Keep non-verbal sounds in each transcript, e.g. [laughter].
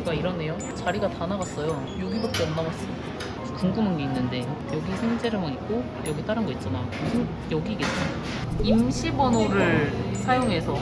여기가 이러네요. 자리가 다 나갔어요. 여기밖에 안 남았어. 궁금한 게 있는데 여기 생제르만 있고 여기 다른 거 있잖아. 무슨 여기겠지? 임시 번호를 사용해서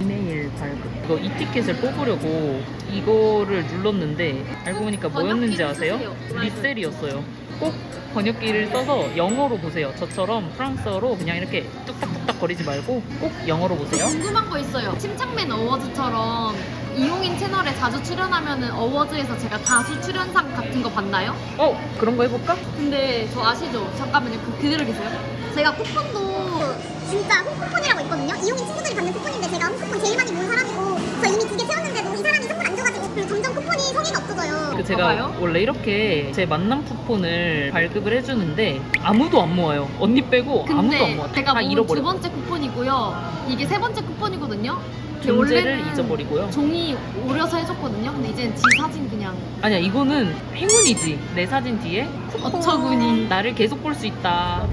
이메일 발급. 이거 이 티켓을 뽑으려고 이거를 눌렀는데 알고 보니까 뭐였는지 아세요? 리셀이었어요. 꼭 번역기를 써서 영어로 보세요. 저처럼 프랑스어로 그냥 이렇게 뚝딱뚝딱 거리지 말고 꼭 영어로 보세요. 궁금한 거 있어요. 침착맨 어워즈처럼 이용인 채널에 자주 출연하면은 어워즈에서 제가 다수 출연상 같은 거 받나요? 어 그런 거 해볼까? 근데 저 아시죠? 잠깐만요. 그, 그대로 계세요. 제가 쿠폰도 진짜 홍쿠폰이라고 있거든요. 이용인 친구들이 받는 쿠폰인데 제가 홍쿠폰 제일 많이 모은 사람이고 저 이미 두 개 채웠는데도 이 사람이 선물 안 줘가지고 그리고 점점 쿠폰이 성의가 없어져요. 그 제가 봐봐요. 원래 이렇게 제 만남 쿠폰을 발급을 해주는데 아무도 안 모아요. 언니 빼고 아무도 안 근데 모아. 제가 다 모은 두 잃어버려. 번째 쿠폰이고요. 이게 세 번째 쿠폰이거든요. 근데 존재를 원래는 잊어버리고요. 종이 오려서 해줬거든요. 근데 이제는 지 사진 그냥 아니야 이거는 행운이지. 내 사진 뒤에 쿠폰. 어처구니. 나를 계속 볼 수 있다.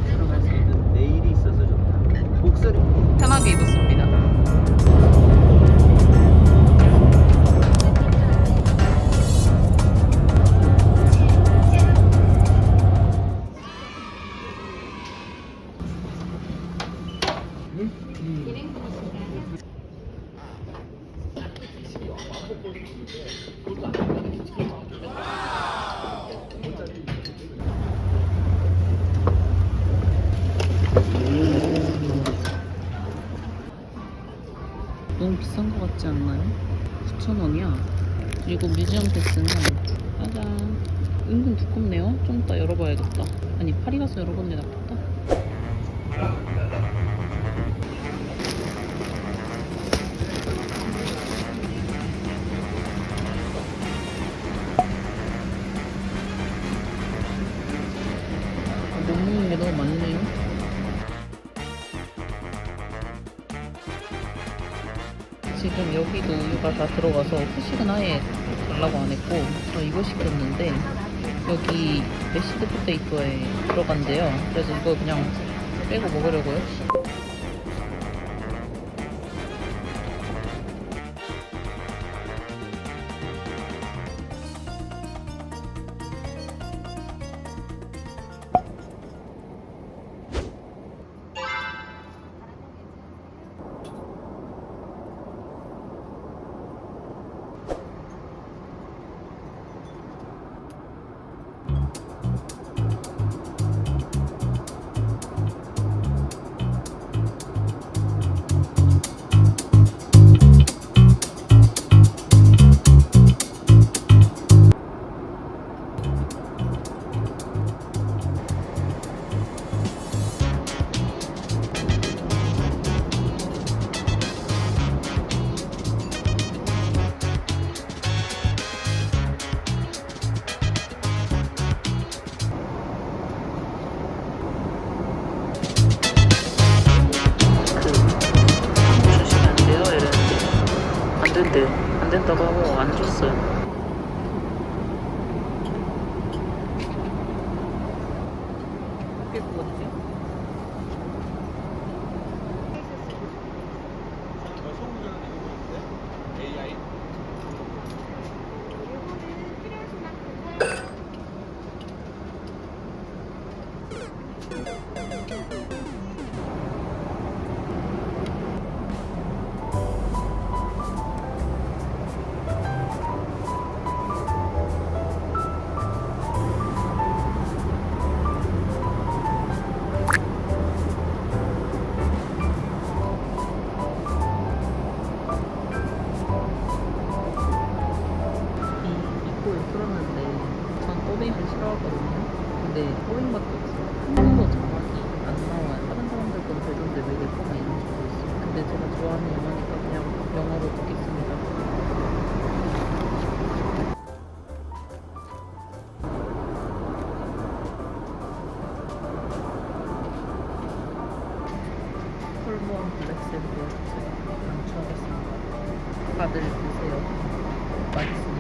내일이 있어서 좋다. 목소리. 편하게 입었습니다. 너무 비싼 것 같지 않나요? 9,000원이야. 그리고 뮤지엄 패스는 짜잔. 은근 두껍네요. 좀 이따 열어봐야겠다. 아니 파리 가서 열어보는 게 낫겠다. 지금 여기도 우유가 다 들어가서 후식은 아예 달라고 안 했고 저 이거 시켰는데 여기 메시드 포테이토에 들어간대요. 그래서 이거 그냥 빼고 먹으려고요 안 된다고 하고 안 줬어요 꽤 구웠지? [laughs] 근데 또빙밖에 없어요. 한 번도 자막이 안 나와요. 다른 사람들 건 되던데 왜 내 거만 있는지 모르겠어요. 근데 제가 좋아하는 영화니까 그냥 영어로 보겠습니다. 홀모원 블랙 샌드위치 강추하겠습니다. 다들 드세요. 맛있습니다.